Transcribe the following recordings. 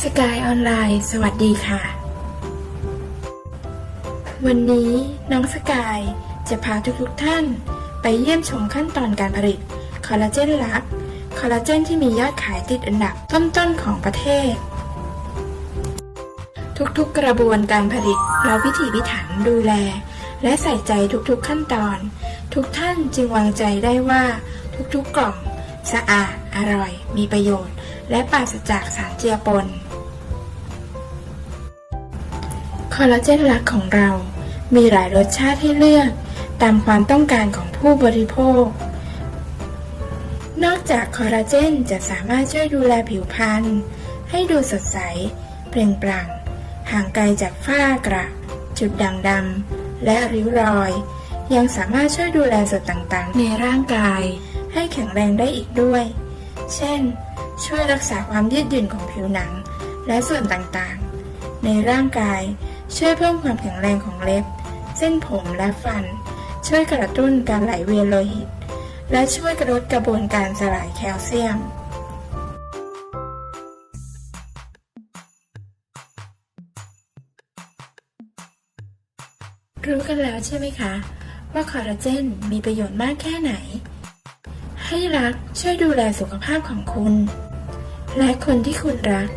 สกายออนไลน์ สวัสดีค่ะ วันนี้น้องสกายจะพาทุกๆท่าน ไปเยี่ยมชมขั้นตอนการผลิตคอลลาเจนลักคอลลาเจนที่มียอดขายติดอันดับต้นๆของประเทศ ทุกๆกระบวนการผลิตเราพิถีพิถันดูแล และใส่ใจทุกๆขั้นตอน ทุกท่านจึงวางใจได้ว่าทุกๆกล่อง สะอาด อร่อย มีประโยชน์ และปราศจากสารเจือปน คอลลาเจนลักของเรา มีหลายรสชาติให้เลือก ตามความต้องการของผู้บริโภค นอกจากคอลลาเจนจะสามารถช่วยดูแลผิวพรรณให้ดูสดใส เปล่งปลั่ง ห่างไกลจากฝ้ากระ จุดด่างดำและริ้วรอย ยังสามารถช่วยดูแลส่วนต่างๆ ในร่างกาย ให้แข็งแรงได้อีกด้วย เช่น ช่วยรักษาความยืดหยุ่นของผิวหนัง และส่วนต่างๆ ในร่างกายช่วยเพิ่มความแข็งแรงของเล็บ เส้นผมและฟัน ช่วยกระตุ้นการไหลเวียนโลหิต และช่วยกระลดกระบวนการสลายแคลเซียมรู้กันแล้วใช่ไหมคะ ว่าคอลลาเจนมีประโยชน์มากแค่ไหน ให้รักช่วยดูแลสุขภาพของคุณ และคนที่คุณรัก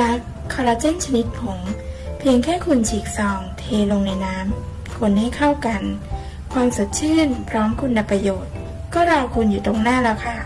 รักคอลลาเจนชนิดผง เพียงแค่คุณฉีกซอง เทลงในน้ำคนให้เข้ากัน ความสดชื่นพร้อมคุณประโยชน์ ก็รอคุณอยู่ตรงหน้าแล้วค่ะ